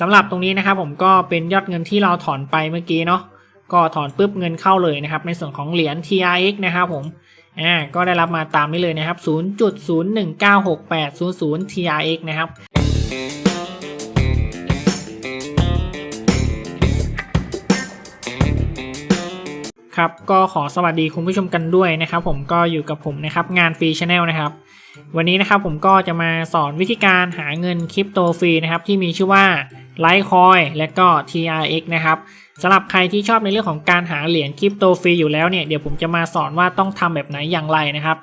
สำหรับตรงนี้นะครับผมก็เป็นยอดเงินที่เราถอนไปเมื่อกี้เนาะก็ถอนปุ๊บเงินเข้าเลยนะครับ ในส่วนของเหรียญ TRX นะครับผมอ่าก็ได้รับมาตามนี้เลยนะครับ 0.0196800 TRX นะครับครับก็ขอสวัสดีคุณผู้ชมกันด้วยนะครับ ผมก็อยู่กับผมนะครับงานฟรีชาแนลนะครับ วันนี้นะครับผมก็จะมาสอนวิธีการหาเงินคริปโตฟรีนะครับที่มีชื่อว่า Litecoin และก็ TRX นะครับสำหรับใครที่ชอบในเรื่องของการหาเหรียญคริปโตฟรีอยู่แล้วเนี่ยเดี๋ยวผมจะมาสอนว่าต้องทำแบบไหนอย่างไรนะครับ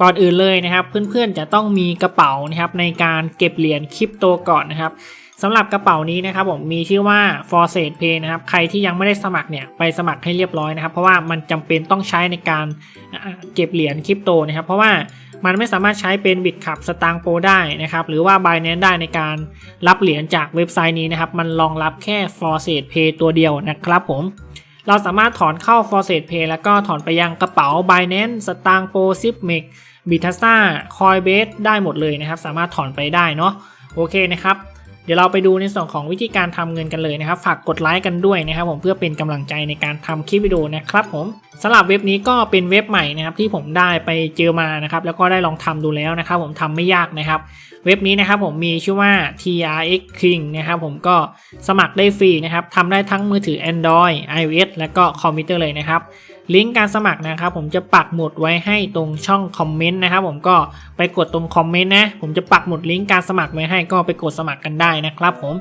ก่อนอื่นเลยนะครับ เพื่อนๆจะต้องมีกระเป๋านะครับในการเก็บเหรียญคริปโตก่อนนะครับสำหรับกระเป๋านี้นะครับผมมีชื่อว่า f o r s a t Pay นะครับใครที่ยังไม่ได้สมัครเนี่ยไปสมัครให้เรียบร้อยนะครับ เพราะว่ามันจำเป็นต้องใช้ในการเก็บเหรียญคริปโตนะครับ เพราะว่า มันไม่สามารถใช้เป็นบิตขับสตางโปได้นะครับ หรือว่า Binance ได้ในการรับเหรียญจากเว็บไซต์นี้นะครับ มันรองรับแค่ f o r s a t Pay ตัวเดียวนะครับผม เราสามารถถอนเข้า f o r s a t Pay แล้วก็ถอนไปยังกระเป๋า Binance สตางโป s i p m e x b i t a s a Coinbase ได้หมดเลยนะครับ สามารถถอนไปได้เนาะโอเคนะครับ เดี๋ยวเราไปดูในส่วนของวิธีการทำเงินกันเลยนะครับ ฝากกดไลค์กันด้วยนะครับ ผมเพื่อเป็นกำลังใจในการทำคลิปวิดีโอนะครับผมสำหรับเว็บนี้ก็เป็นเว็บใหม่นะครับที่ผมได้ไปเจอมานะครับแล้วก็ได้ลองทำดูแล้วนะครับ ผมทำไม่ยากนะครับ เว็บนี้นะครับผมมีชื่อว่า TRX King นะครับผมก็สมัครได้ฟรีนะครับทำได้ทั้งมือถือ Android iOS และก็คอมพิวเตอร์เลยนะครับ ลิงก์การสมัครนะครับผมจะปักหมุดไว้ให้ตรงช่องคอมเมนต์นะครับผมก็ไปกดตรงคอมเมนต์นะผมจะปักหมุดลิงก์การสมัครไว้ให้ก็ไปกดสมัครกันได้นะครับผม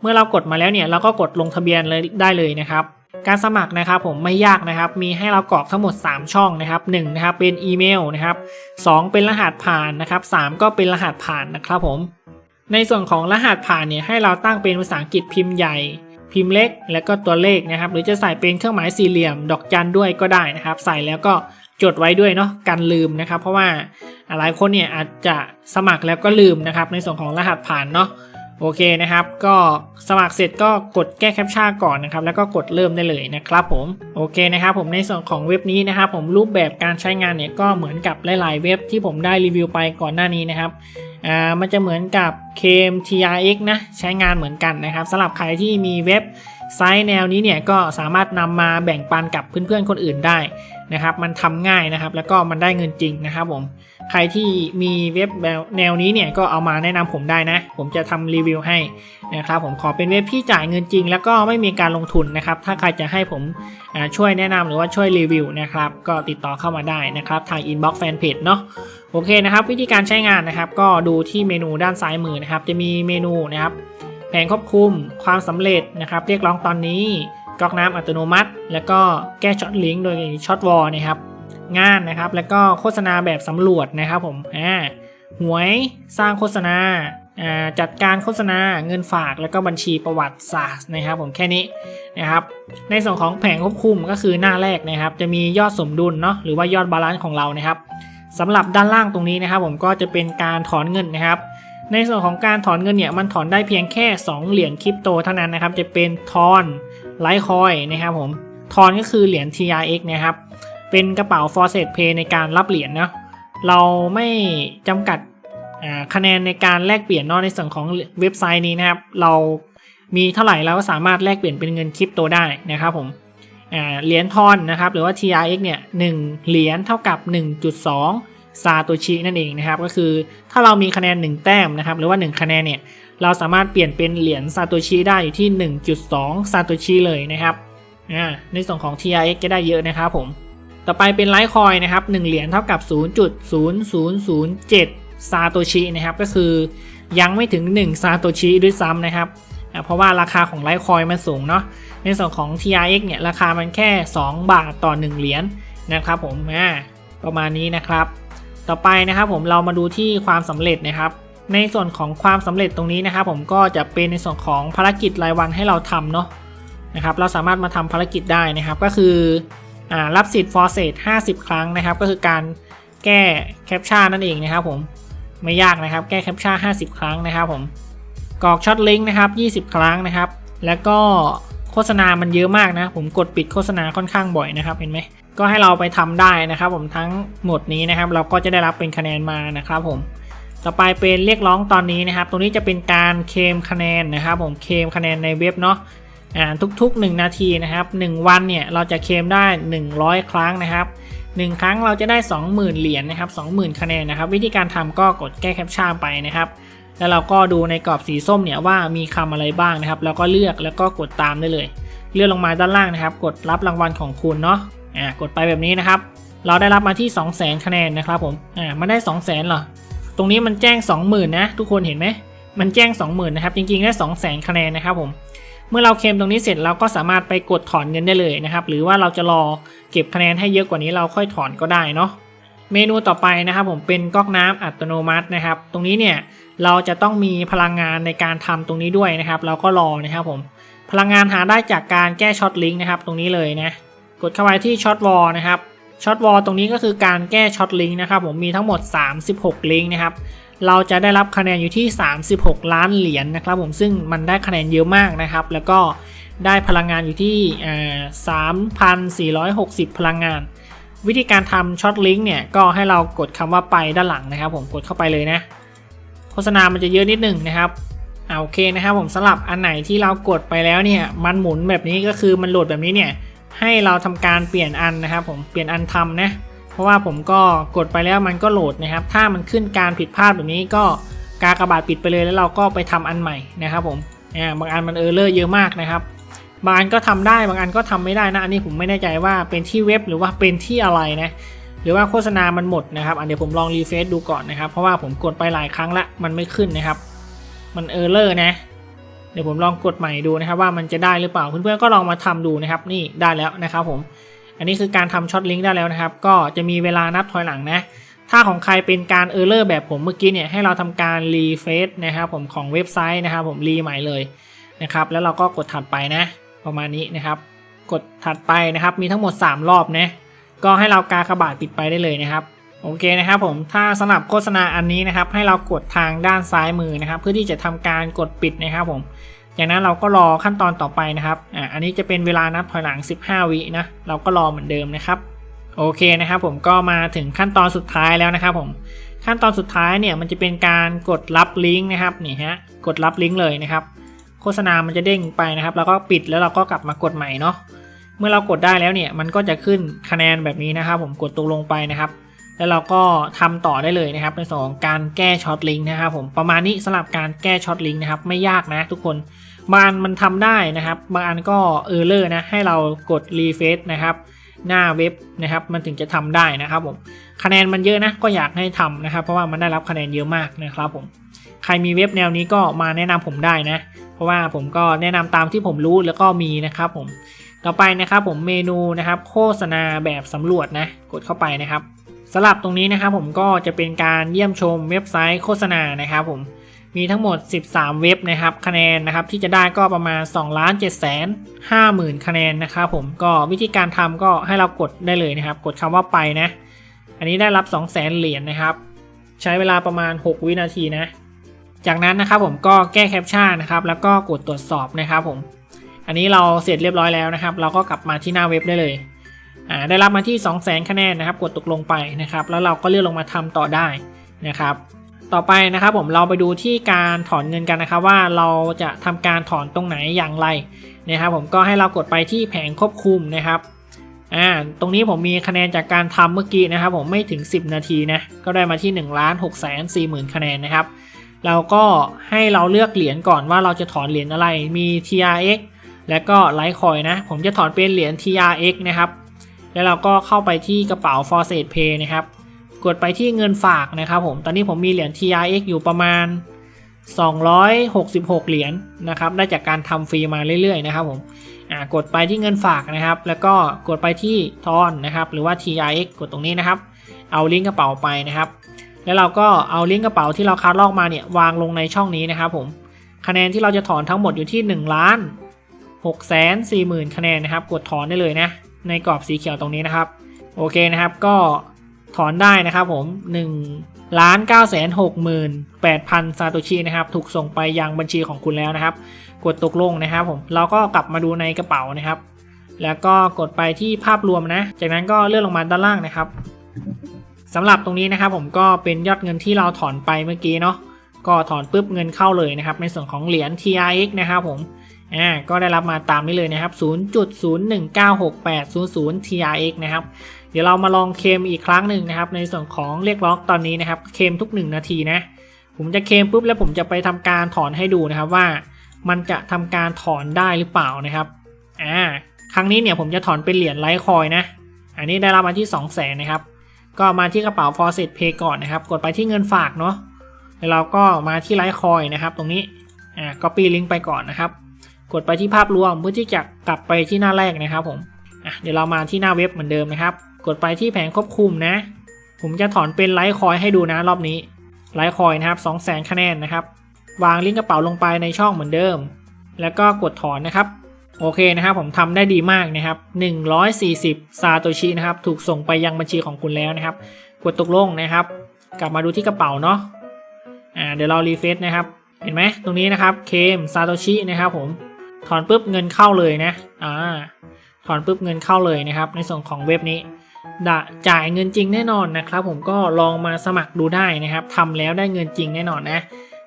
เมื่อเรากดมาแล้วเนี่ยเราก็กดลงทะเบียนเลยได้เลยนะครับการสมัครนะครับผมไม่ยากนะครับ มีให้เรากรอกทั้งหมด 3 ช่องนะครับ1นะครับเป็นอีเมลนะครับ2เป็นรหัสผ่านนะครับ3ก็เป็นรหัสผ่านนะครับผม ในส่วนของรหัสผ่านเนี่ยให้เราตั้งเป็นภาษาอังกฤษพิมพ์ใหญ่ พิมพ์เล็กแล้วก็ตัวเลขนะครับ หรือจะใส่เป็นเครื่องหมายสี่เหลี่ยม ดอกจันด้วยก็ได้นะครับ ใส่แล้วก็จดไว้ด้วยเนาะกันลืมนะครับ เพราะว่าหลายคนเนี่ยอาจจะสมัครแล้วก็ลืมนะครับ ในส่วนของรหัสผ่านเนาะโอเคนะครับ ก็สมัครเสร็จก็กดแก้แคปชั่นก่อนนะครับ แล้วก็กดเริ่มได้เลยนะครับผมโอเคนะครับ ผมในส่วนของเว็บนี้นะครับ ผมรูปแบบการใช้งานเนี่ยก็เหมือนกับหลาย ๆ เว็บที่ผมได้รีวิวไปก่อนหน้านี้นะครับ อ่ามันจะเหมือนกับ KMTRX นะใช้งานเหมือนกันนะครับสำหรับใครที่มีเว็บ ไซต์แนวนี้เนี่ยก็สามารถนำมาแบ่งปันกับเพื่อนๆคนอื่นได้นะครับ มันทำง่ายนะครับ แล้วก็มันได้เงินจริงนะครับผม ใครที่มีเว็บแนวนี้เนี่ยก็เอามาแนะนำผมได้นะ ผมจะทำรีวิวให้นะครับผมขอเป็นเว็บที่จ่ายเงินจริง แล้วก็ไม่มีการลงทุนนะครับ ถ้าใครจะให้ผมช่วยแนะนำหรือว่าช่วยรีวิวนะครับ ก็ติดต่อเข้ามาได้นะครับทาง inbox fanpage เนาะโอเคนะครับ วิธีการใช้งานนะครับ ก็ดูที่เมนูด้านซ้ายมือนะครับ จะมีเมนูนะครับ แผงควบคุมความสำเร็จนะครับ เรียกร้องตอนนี้ก๊อกน้ำอัตโนมัติ แล้วก็แก้ช็อตลิงก์โดยช็อตวอลนะครับงานนะครับแล้วก็โฆษณาแบบสำรวจนะครับผมอ่าหวยสร้างโฆษณาอ่าจัดการโฆษณาเงินฝากแล้วก็บัญชีประวัติศาสตร์นะครับ ผมแค่นี้นะครับ ในส่วนของแผงควบคุมก็คือหน้าแรกนะครับ จะมียอดสมดุลเนาะหรือว่ายอดบาลานซ์ของเรานะครับสำหรับด้านล่างตรงนี้นะครับ ผมก็จะเป็นการถอนเงินนะครับ ในส่วนของการถอนเงินเนี่ยมันถอนได้เพียงแค่ 2 เหรียญคริปโตเท่านั้นนะครับ จะเป็นทอนไลท์คอยนะครับผมทอนก็คือเหรียญ TRX นะครับ เป็นกระเป๋า f o r s e t Pay ในการรับเหรียญเนาะเราไม่จำกัดคะแนนในการแลกเปลี่ยนเนอกในส่วนของเว็บไซต์นี้นะครับ เรามีเท่าไหร่เราก็สามารถแลกเปลี่ยนเป็นเงินคริปโตได้นะครับผมเหรียญทอนนะครับหรือว่า TRX เนี่ยหนึ่งเหรียญเท่ากับ 1.2 ซาโตชินั่นเองนะครับ ก็คือถ้าเรามีคะแนน 1 แต้มนะครับ หรือว่า 1 คะแนนเนี่ย เราสามารถเปลี่ยนเป็นเหรียญซาโตชิได้อยู่ที่ 1.2 ซาโตชิเลยนะครับในส่วนของ TRX จะได้เยอะนะครับผม ต่อไปเป็นไลท์คอยนะครับ1เหรียญเท่ากับ 0.0007 ซาโตชินะครับ ก็คือยังไม่ถึง 1 ซาโตชิด้วยซ้ำนะครับ เพราะว่าราคาของไลท์คอยมันสูงเนาะ ในส่วนของ TRX เนี่ยราคามันแค่ 2 บาทต่อ 1 เหรียญนะครับผมประมาณนี้นะครับ ต่อไปนะครับผมเรามาดูที่ความสำเร็จนะครับ ในส่วนของความสำเร็จตรงนี้นะครับ ผมก็จะเป็นในส่วนของภารกิจรายวันให้เราทำเนาะนะครับ เราสามารถมาทำภารกิจได้นะครับ ก็คืออรับสิทธิ์ f o r s a t 50 ครั้งนะครับ ก็คือการแก้แคปชั่นนั่นเองนะครับ ผมไม่ยากนะครับ แก้แคปชั่น50 ครั้งนะครับ ผมกรอกช็อตลิงก์นะครับ20 ครั้งนะครับ แล้วก็โฆษณามันเยอะมากนะ ผมกดปิดโฆษณาค่อนข้างบ่อยนะครับ เห็นไหม ก็ให้เราไปทำได้นะครับผมทั้งหมดนี้นะครับ เราก็จะได้รับเป็นคะแนนมานะครับผมต่อไปเป็นเรียกร้องตอนนี้นะครับ ตรงนี้จะเป็นการเคมคะแนนนะครับ ผมเคมคะแนนในเว็บเนาะอ่าทุก ๆ 1 นาทีนะครับ 1 วันเนี่ยเราจะเคมได้ 100 ครั้งนะครับ 1 ครั้งเราจะได้ 20,000 เหรียญนะครับ20,000 คะแนนนะครับ วิธีการทำก็กดแก้แคปชั่นไปนะครับ แล้วเราก็ดูในกรอบสีส้มเนี่ยว่ามีคำอะไรบ้างนะครับ แล้วก็เลือกแล้วก็กดตามได้เลย เลื่อนลงมาด้านล่างนะครับ กดรับรางวัลของคุณเนาะ อ่ากดไปแบบนี้นะครับ เราได้รับมาที่ 200,000 คะแนนนะครับผมอ่ามันได้ 200,000เหรอตรงนี้มันแจ้ง 20,000 นะ ทุกคนเห็นไหมมันแจ้ง 20,000 นะครับ จริงๆ ได้ 200,000 คะแนนนะครับผมเมื่อเราเคลมตรงนี้เสร็จเราก็สามารถไปกดถอนเงินได้เลยนะครับ หรือว่าเราจะรอเก็บคะแนนให้เยอะกว่านี้เราค่อยถอนก็ได้เนาะเมนูต่อไปนะครับผมเป็นก๊อกน้ำอัตโนมัตินะครับ ตรงนี้เนี่ยเราจะต้องมีพลังงานในการทำตรงนี้ด้วยนะครับ เราก็รอนะครับผมพลังงานหาได้จากการแก้ช็อตลิงก์นะครับ ตรงนี้เลยนะ กดเข้าไปที่ช็อตวอลนะครับช็อตวอลตรงนี้ก็คือการแก้ช็อตลิงก์นะครับผมมีทั้งหมด 36 ลิงก์นะครับเราจะได้รับคะแนนอยู่ที่ 36 ล้านเหรียญนะครับผมซึ่งมันได้คะแนนเยอะมากนะครับ แล้วก็ได้พลังงานอยู่ที่อ่า3,460 พลังงาน วิธีการทำช็อตลิงก์เนี่ยก็ให้เรากดคำว่าไปด้านหลังนะครับ ผมกดเข้าไปเลยนะโฆษณามันจะเยอะนิดหนึ่งนะครับอ่าโอเคนะครับผมสลับอันไหนที่เรากดไปแล้วเนี่ยมันหมุนแบบนี้ก็คือมันโหลดแบบนี้เนี่ย ให้เราทำการเปลี่ยนอันนะครับ ผมเปลี่ยนอันทำนะ เพราะว่าผมก็กดไปแล้วมันก็โหลดนะครับ ถ้ามันขึ้นการผิดพลาดแบบนี้ก็กากระบาดปิดไปเลยแล้วเราก็ไปทำอันใหม่นะครับ ผมอ่าบางอันมันเออร์เลอร์เยอะมากนะครับ บางอันก็ทำได้บางอันก็ทำไม่ได้นะอันนี้ผมไม่แน่ใจว่าเป็นที่เว็บหรือว่าเป็นที่อะไรนะหรือว่าโฆษณามันหมดนะครับอันเดี๋ยวผมลองรีเฟซดูก่อนนะครับ เพราะว่าผมกดไปหลายครั้งละมันไม่ขึ้นนะครับ มันเออร์เลอร์นะ ดี๋ยวผมลองกดใหม่ดูนะครับว่ามันจะได้หรือเปล่าเพื่อนๆก็ลองมาทำดูนะครับนี่ได้แล้วนะครับผม อันนี้คือการทำช็อตลิงก์ได้แล้วนะครับ ก็จะมีเวลานับถอยหลังนะ ถ้าของใครเป็นการเออร์เลอร์แบบผมเมื่อกี้เนี่ยให้เราทำการรีเฟซนะครับผมของเว็บไซต์นะครับผมรีใหม่เลยนะครับแล้วเราก็กดถัดไปนะ ประมาณนี้นะครับ กดถัดไปนะครับมีทั้งหมด 3 รอบนะก็ให้เรากากระบาดปิดไปได้เลยนะครับ โอเคนะครับผมถ้าสำหรับโฆษณาอันนี้นะครับ ให้เรากดทางด้านซ้ายมือนะครับ เพื่อที่จะทำการกดปิดนะครับผมจากนั้นเราก็รอขั้นตอนต่อไปนะครับอ่าอันนี้จะเป็นเวลานับถอยหลัง 15 วินะเราก็รอเหมือนเดิมนะครับโอเคนะครับผมก็มาถึงขั้นตอนสุดท้ายแล้วนะครับผมขั้นตอนสุดท้ายเนี่ยมันจะเป็นการกดรับลิงก์นะครับนี่ฮะกดรับลิงก์เลยนะครับ โฆษณามันจะเด้งไปนะครับ แล้วก็ปิดแล้วเราก็กลับมากดใหม่เนาะเมื่อเรากดได้แล้วเนี่ยมันก็จะขึ้นคะแนนแบบนี้นะครับ ผมกดตรงลงไปนะครับ แล้วเราก็ทำต่อได้เลยนะครับ ในส่วนของการแก้ช็อตลิงก์นะครับผมประมาณนี้สำหรับการแก้ช็อตลิงก์นะครับ ไม่ยากนะทุกคนบางอันมันทำได้นะครับบางอันก็เออร์เลอร์นะให้เรากดรีเฟซนะครับหน้าเว็บนะครับ มันถึงจะทำได้นะครับผมคะแนนมันเยอะนะก็อยากให้ทำนะครับ เพราะว่ามันได้รับคะแนนเยอะมากนะครับผมใครมีเว็บแนวนี้ก็มาแนะนำผมได้นะ เพราะว่าผมก็แนะนำตามที่ผมรู้แล้วก็มีนะครับผมต่อไปนะครับผมเมนูนะครับ โฆษณาแบบสำรวจนะ กดเข้าไปนะครับ สำหรับตรงนี้นะครับผมก็จะเป็นการเยี่ยมชมเว็บไซต์โฆษณานะครับผมมีทั้งหมด 13 เว็บนะครับคะแนนนะครับที่จะได้ก็ประมาณ2ล้าน7 5 0 0 0 0 คะแนนนะครับผมก็วิธีการทำก็ให้เรากดได้เลยนะครับ กดคำว่าไปนะ อันนี้ได้รับ 2 0 0 0 0 0 เหรียญนะครับ ใช้เวลาประมาณ 6 วินาทีนะ จากนั้นนะครับผมก็แก้แคปชั่นนะครับแล้วก็กดตรวจสอบนะครับผม อันนี้เราเสร็จเรียบร้อยแล้วนะครับ เราก็กลับมาที่หน้าเว็บได้เลย ได้รับมาที่ 2 0 0 0 0 0 คะแนนนะครับ กดตกลงไปนะครับ แล้วเราก็เลื่อนลงมาทำต่อได้นะครับ ต่อไปนะครับผมเราไปดูที่การถอนเงินกันนะครับ ว่าเราจะทำการถอนตรงไหนอย่างไรนะครับ ผมก็ให้เรากดไปที่แผงควบคุมนะครับอ่าตรงนี้ผมมีคะแนนจากการทำเมื่อกี้นะครับ ผมไม่ถึง 10 นาทีนะก็ได้มาที่1 6 4 0 0 0 0คะแนนนะครับเราก็ให้เราเลือกเหรียญก่อนว่าเราจะถอนเหรียญอะไรมี TRX และก็ไลท์คอยนะ ผมจะถอนเป็นเหรียญ TRX นะครับ แล้วเราก็เข้าไปที่กระเป๋า f o r s e Pay นะครับ กดไปที่เงินฝากนะครับผม ตอนนี้ผมมีเหรียญ TRX อยู่ประมาณ 266 เหรียญนะครับ ได้จากการทำฟรีมาเรื่อยๆนะครับผมกดไปที่เงินฝากนะครับ แล้วก็กดไปที่ทอนนะครับ หรือว่า TRX กดตรงนี้นะครับ เอาลิงก์กระเป๋าไปนะครับ แล้วเราก็เอาลิงก์กระเป๋าที่เราคัดลอกมาเนี่ยวางลงในช่องนี้นะครับผม คะแนนที่เราจะถอนทั้งหมดอยู่ที่1ล้าน6 4 0 0 0 0 คะแนนนะครับ กดถอนได้เลยนะ ในกรอบสีเขียวตรงนี้นะครับ โอเคนะครับก็ถอนได้นะครับผม1ล้าน9 6 8 0 0 0 ซาโตชินะครับ ถูกส่งไปยังบัญชีของคุณแล้วนะครับ กดตกลงนะครับผมเราก็กลับมาดูในกระเป๋านะครับ แล้วก็กดไปที่ภาพรวมนะ จากนั้นก็เลื่อนลงมาด้านล่างนะครับสำหรับตรงนี้นะครับผมก็เป็นยอดเงินที่เราถอนไปเมื่อกี้เนาะ ก็ถอนปุ๊บเงินเข้าเลยนะครับ ในส่วนของเหรียญ TRX นะครับผมอ่าก็ได้รับมาตามนี้เลยนะครับ 0.019680 TRX นะครับ เดี๋ยวเรามาลองเคมอีกครั้งหนึ่งนะครับ ในส่วนของเรียกล็อกตอนนี้นะครับ เคมทุก 1 นาทีนะ ผมจะเคมปุ๊บแล้วผมจะไปทำการถอนให้ดูนะครับว่า มันจะทำการถอนได้หรือเปล่านะครับ อ่า ครั้งนี้เนี่ยผมจะถอนเป็นเหรียญไลท์คอยนะ อันนี้ได้รับมาที่ 2 0 0แสนนะครับ ก็มาที่กระเป๋า f o r s e t Pay ก่อนนะครับ กดไปที่เงินฝากเนาะ แล้วเราก็มาที่ไลท์คอยนะครับ ตรงนี้อ่า copy link ไปก่อนนะครับ กดไปที่ภาพรวมเพื่อที่จะกลับไปที่หน้าแรกนะครับผมอะเดี๋ยวเรามาที่หน้าเว็บเหมือนเดิมนะครับ กดไปที่แผงควบคุมนะ ผมจะถอนเป็นไลท์คอยให้ดูนะรอบนี้ไลท์คอยนะครับ2 0 0 0 0 0คะแนนนะครับ วางลิงก์กระเป๋าลงไปในช่องเหมือนเดิม แล้วก็กดถอนนะครับโอเคนะครับผมทำได้ดีมากนะครับ 140 ซาโตชินะครับ ถูกส่งไปยังบัญชีของคุณแล้วนะครับ กดตกลงนะครับ กลับมาดูที่กระเป๋าเนาะ อ่าเดี๋ยวเรารีเฟซนะครับ เห็นไหมตรงนี้นะครับเคมซาโตชินะครับผมถอนปุ๊บเงินเข้าเลยนะอ่าถอนปุ๊บเงินเข้าเลยนะครับ ในส่วนของเว็บนี้ดะจ่ายเงินจริงแน่นอนนะครับ ผมก็ลองมาสมัครดูได้นะครับทำแล้วได้เงินจริงแน่นอนนะ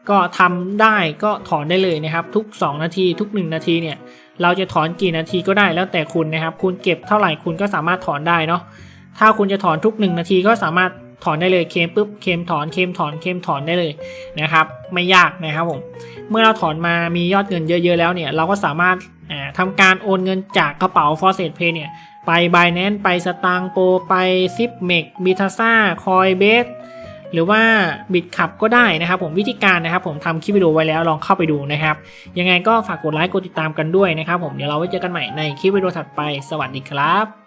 ก็ทำได้ก็ถอนได้เลยนะครับ ทุก 2 นาทีทุก 1 นาทีเนี่ย เราจะถอนกี่นาทีก็ได้แล้วแต่คุณนะครับ คุณเก็บเท่าไหร่คุณก็สามารถถอนได้เนาะถ้าคุณจะถอนทุก 1 นาทีก็สามารถ ถอนได้เลยเคลมปุ๊บเคลมถอนเคลมถอนเคลมถอนได้เลยนะครับ ไม่ยากนะครับผมเมื่อเราถอนมามียอดเงินเยอะ ๆ แล้วเนี่ยเราก็สามารถาทำการโอนเงินจากกระเป๋า f o r s e t Pay เนี่ยไป Binance ไปสตางโปไป z i p m e x b i t a s a Coinbase หรือว่าบิดขับก็ได้นะครับ ผมวิธีการนะครับผมทำคลิปวิดีโอไว้แล้วลองเข้าไปดูนะครับ ยังไงก็ฝากกดไลค์กดติดตามกันด้วยนะครับ ผมเดี๋ยวเราไว้เจอกันใหม่ในคลิปวิดีโอถัดไปสวัสดีครับ